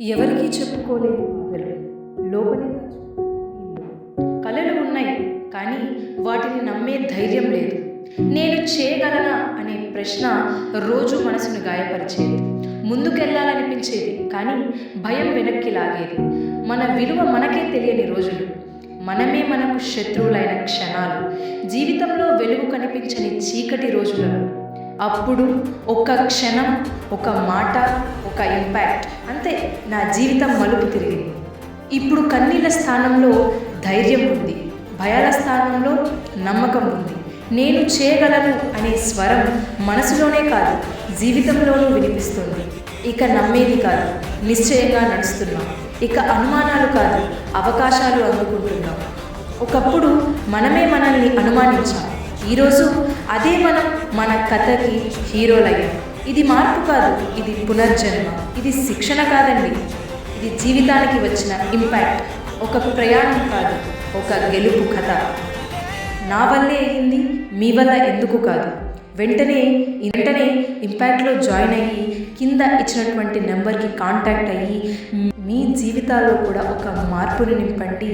ఎవరికీ చెప్పుకోలేని బాధలు కళలు ఉన్నాయి కానీ వాటిని నమ్మే ధైర్యం లేదు. నేను చేయగలనా అనే ప్రశ్న రోజు మనసును గాయపరిచేది. ముందుకెళ్ళాలనిపించేది కానీ భయం వెనక్కి లాగేది. మన విలువ మనకే తెలియని రోజులు. మనమే మనకు శత్రువులైన క్షణాలు. జీవితంలో వెలుగు కనిపించని చీకటి రోజులలో అప్పుడు ఒక క్షణం ఒక మాట ఒక ఇంపాక్ట్ అంతే నా జీవితం మలుపు తిరిగింది. ఇప్పుడు కన్నీళ్ళ స్థానంలో ధైర్యం ఉంది. భయాల స్థానంలో నమ్మకం ఉంది. నేను చేయగలను అనే స్వరం మనసులోనే కాదు జీవితంలోనూ వినిపిస్తుంది. ఇక నమ్మేది కాదు నిశ్చయంగా నడుస్తున్నాం. ఇక అనుమానాలు కాదు అవకాశాలు అందుకుంటున్నాం. ఒకప్పుడు మనమే మనల్ని అనుమానించాం. ఈరోజు అదే మనం మన కథకి హీరోలయ్యాం. ఇది మార్పు కాదు ఇది పునర్జన్మ ఇది శిక్షణ కాదండి. ఇది జీవితానికి వచ్చిన ఇంపాక్ట్. ఒక ప్రయాణం కాదు ఒక గెలుపు కథ. నా వల్లే అయింది మీ వల్ల ఎందుకు కాదు. వెంటనే వెంటనే ఇంపాక్ట్లో జాయిన్ అయ్యి కింద ఇచ్చినటువంటి నెంబర్కి కాంటాక్ట్ అయ్యి మీ జీవితాల్లో కూడా ఒక మార్పుని నింపండి.